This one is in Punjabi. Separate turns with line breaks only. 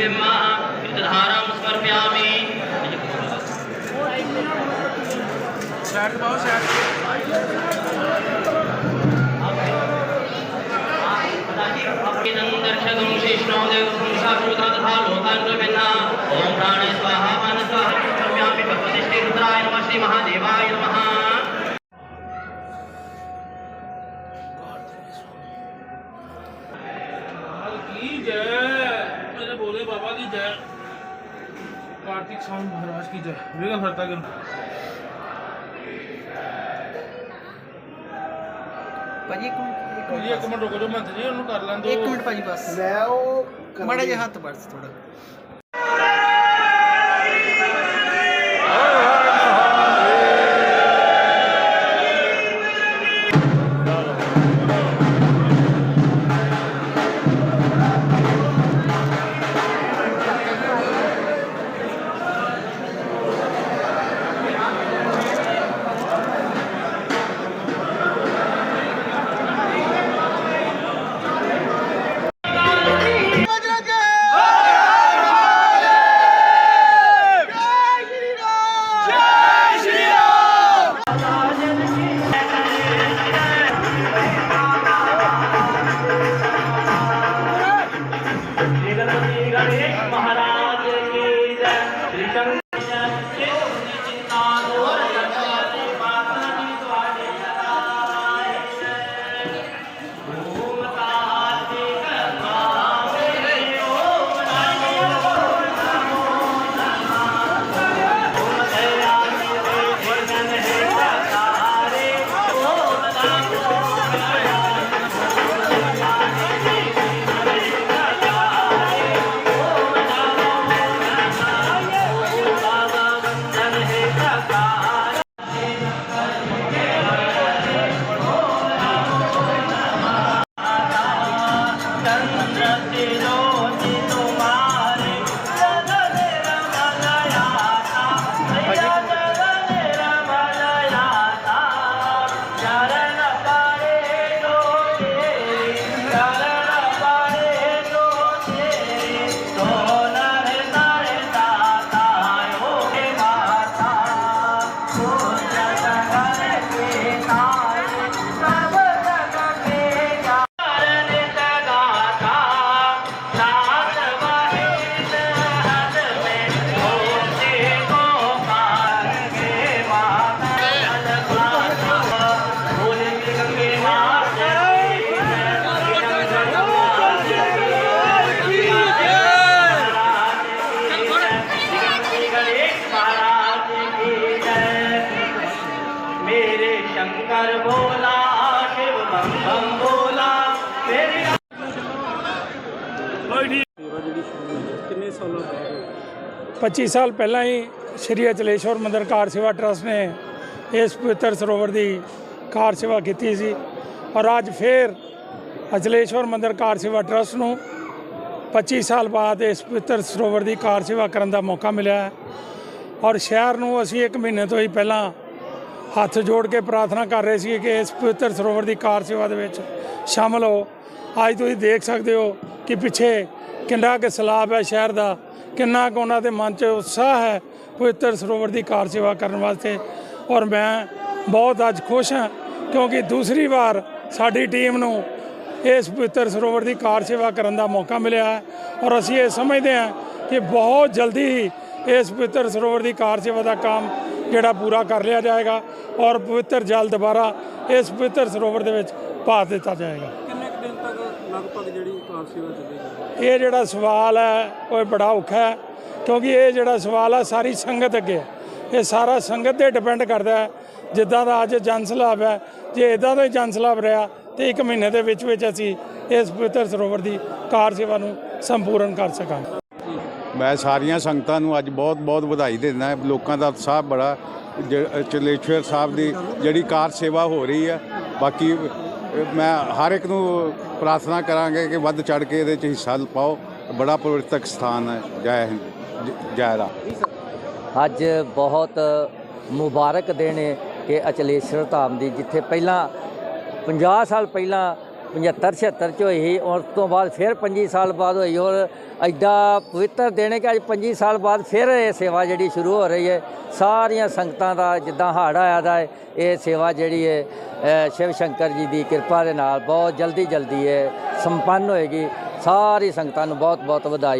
بما تظهر مصفر
في عامي شاٹ باو अभिनन्दर्शकं शिष्णोदेव संसाकृतधालोकान्तभिन्ना ॐ प्राणे स्वाहा मनस्वाहा भगवतिष्ठे रुद्राय नमः श्रीमहादेवाय नमः
मेरे बोले बाबा की जय कार्तिक स्वामी महाराज की जय विघ्न हरता के
ਭਾਜੀ ਇੱਕ ਮਿੰਟ ਇੱਕ
ਜੀ ਇੱਕ ਮਿੰਟ ਰੁਕੋ ਜੋ ਮੰਤ ਜੀ ਉਹਨੂੰ ਕਰ ਲੈਣ ਦਿਓ
ਇੱਕ ਮਿੰਟ ਭਾਜੀ ਬਸ
ਮੈਂ ਉਹ
ਮਾੜਾ ਜਿਹਾ ਹੱਥ ਬਸ ਥੋੜਾ
American शंकर बोला शिव बम बम बोला मेरी
25 ਸਾਲ ਪਹਿਲਾਂ ਹੀ ਸ਼੍ਰੀ ਅਚਲੇਸ਼ਵਰ ਮੰਦਿਰ ਕਾਰ ਸੇਵਾ ਟਰਸਟ ਨੇ ਇਸ ਪਵਿੱਤਰ ਸਰੋਵਰ ਦੀ ਕਾਰ ਸੇਵਾ ਕੀਤੀ ਸੀ ਔਰ ਅੱਜ ਫੇਰ ਅਚਲੇਸ਼ਵਰ ਮੰਦਿਰ ਕਾਰ ਸੇਵਾ ਟਰਸਟ ਨੂੰ 25 ਸਾਲ ਬਾਅਦ ਇਸ ਪਵਿੱਤਰ ਸਰੋਵਰ ਦੀ ਕਾਰ ਸੇਵਾ ਕਰਨ ਦਾ ਮੌਕਾ ਮਿਲਿਆ ਹੈ ਔਰ ਸ਼ਹਿਰ ਨੂੰ ਅਸੀਂ ਇੱਕ ਮਹੀਨੇ ਤੋਂ ਹੀ ਪਹਿਲਾਂ ਹੱਥ ਜੋੜ ਕੇ ਪ੍ਰਾਰਥਨਾ ਕਰ ਰਹੇ ਸੀ ਕਿ ਇਸ ਪਵਿੱਤਰ ਸਰੋਵਰ ਦੀ ਕਾਰ ਸੇਵਾ ਦੇ ਵਿੱਚ ਸ਼ਾਮਲ ਹੋ। ਅੱਜ ਤੁਸੀਂ ਦੇਖ ਸਕਦੇ ਹੋ ਕਿ ਪਿੱਛੇ ਕਿੰਨਾ ਕੁ ਸਲਾਬ ਹੈ ਸ਼ਹਿਰ ਦਾ, ਕਿੰਨਾ ਕੁ ਉਹਨਾਂ ਦੇ ਮਨ 'ਚ ਉਤਸ਼ਾਹ ਹੈ ਪਵਿੱਤਰ ਸਰੋਵਰ ਦੀ ਕਾਰ ਸੇਵਾ ਕਰਨ ਵਾਸਤੇ। ਔਰ ਮੈਂ ਬਹੁਤ ਅੱਜ ਖੁਸ਼ ਹਾਂ ਕਿਉਂਕਿ ਦੂਸਰੀ ਵਾਰ ਸਾਡੀ ਟੀਮ ਨੂੰ ਇਸ ਪਵਿੱਤਰ ਸਰੋਵਰ ਦੀ ਕਾਰ ਸੇਵਾ ਕਰਨ ਦਾ ਮੌਕਾ ਮਿਲਿਆ ਹੈ। ਔਰ ਅਸੀਂ ਇਹ ਸਮਝਦੇ ਹਾਂ ਕਿ ਬਹੁਤ ਜਲਦੀ ਹੀ ਇਸ ਪਵਿੱਤਰ ਸਰੋਵਰ ਦੀ ਕਾਰ ਸੇਵਾ ਦਾ ਕੰਮ ਜਿਹੜਾ ਪੂਰਾ ਕਰ ਲਿਆ ਜਾਏਗਾ ਔਰ ਪਵਿੱਤਰ ਜਲ ਦੁਬਾਰਾ ਇਸ ਪਵਿੱਤਰ ਸਰੋਵਰ ਦੇ ਵਿੱਚ ਪਾ ਦਿੱਤਾ ਜਾਏਗਾ।
ਕਿੰਨੇ ਕੁ ਦਿਨ ਤੱਕ ਲਗਭਗ ਜਿਹੜੀ ਕਾਰ ਸੇਵਾ ਚੱਲੇਗੀ
ਇਹ ਜਿਹੜਾ ਸਵਾਲ ਹੈ ਉਹ ਬੜਾ ਔਖਾ ਹੈ ਕਿਉਂਕਿ ਇਹ ਜਿਹੜਾ ਸਵਾਲ ਹੈ ਸਾਰੀ ਸੰਗਤ ਅੱਗੇ ਹੈ। ਇਹ ਸਾਰਾ ਸੰਗਤ ਤੇ ਡਿਪੈਂਡ ਕਰਦਾ ਹੈ। ਜਿੱਦਾਂ ਦਾ ਅੱਜ ਜਨ ਸਲਾਬ ਹੈ ਜੇ ਇਦਾਂ ਦਾ ਹੀ ਜਨ ਸਲਾਬ ਰਿਹਾ ਤੇ ਇੱਕ ਮਹੀਨੇ ਦੇ ਵਿੱਚ ਵਿੱਚ ਅਸੀਂ ਇਸ ਪਵਿੱਤਰ ਸਰੋਵਰ ਦੀ ਕਾਰ ਸੇਵਾ ਨੂੰ ਸੰਪੂਰਨ ਕਰ ਸਕਾਂਗੇ।
ਮੈਂ ਸਾਰੀਆਂ ਸੰਗਤਾਂ ਨੂੰ ਅੱਜ ਬਹੁਤ-ਬਹੁਤ ਵਧਾਈ ਦਿੰਦਾ ਲੋਕਾਂ ਦਾ ਉਤਸ਼ਾਹ ਬੜਾ, ਜ- ਚਲੇਸ਼ਵਰ ਸਾਹਿਬ ਦੀ ਜਿਹੜੀ ਕਾਰ ਸੇਵਾ ਹੋ ਰਹੀ ਹੈ ਬਾਕੀ ਮੈਂ ਹਰ ਇੱਕ ਨੂੰ ਪ੍ਰਾਰਥਨਾ ਕਰਾਂਗੇ ਕਿ ਵੱਧ ਚੜ ਕੇ ਇਹਦੇ 'ਚ ਹਿੱਸਾ ਪਾਓ। ਬੜਾ ਪਵਿੱਤਰ ਸਥਾਨ ਹੈ। ਜੈ ਹਿੰਦ, ਜ- ਜੈ ਰਾਮ।
ਅੱਜ ਬਹੁਤ ਮੁਬਾਰਕ ਦਿਨ ਹੈ ਕਿ ਅਚਲੇਸ਼ਵਰ ਧਾਮ ਦੀ, ਜਿੱਥੇ ਪਹਿਲਾਂ 50 ਸਾਲ ਪਹਿਲਾਂ
75 76 ਚ ਹੋਈ ਸੀ, ਉਸ ਤੋਂ ਬਾਅਦ ਫਿਰ 25 ਸਾਲ ਬਾਅਦ ਹੋਈ ਔਰ ਐਡਾ ਪਵਿੱਤਰ ਦਿਨ ਹੈ ਕਿ ਅੱਜ 25 ਸਾਲ ਬਾਅਦ ਫਿਰ ਇਹ ਸੇਵਾ ਜਿਹੜੀ ਸ਼ੁਰੂ ਹੋ ਰਹੀ ਹੈ। ਸਾਰੀਆਂ ਸੰਗਤਾਂ ਦਾ ਜਿੱਦਾਂ ਹਾੜ ਆਇਆ ਦਾ ਇਹ ਸੇਵਾ ਜਿਹੜੀ ਹੈ ਸ਼ਿਵ ਸ਼ੰਕਰ ਜੀ ਦੀ ਕਿਰਪਾ ਦੇ ਨਾਲ ਬਹੁਤ ਜਲਦੀ ਜਲਦੀ ਇਹ ਸੰਪੰਨ ਹੋਏਗੀ। ਸਾਰੀ ਸੰਗਤਾਂ ਨੂੰ ਬਹੁਤ ਬਹੁਤ ਵਧਾਈ।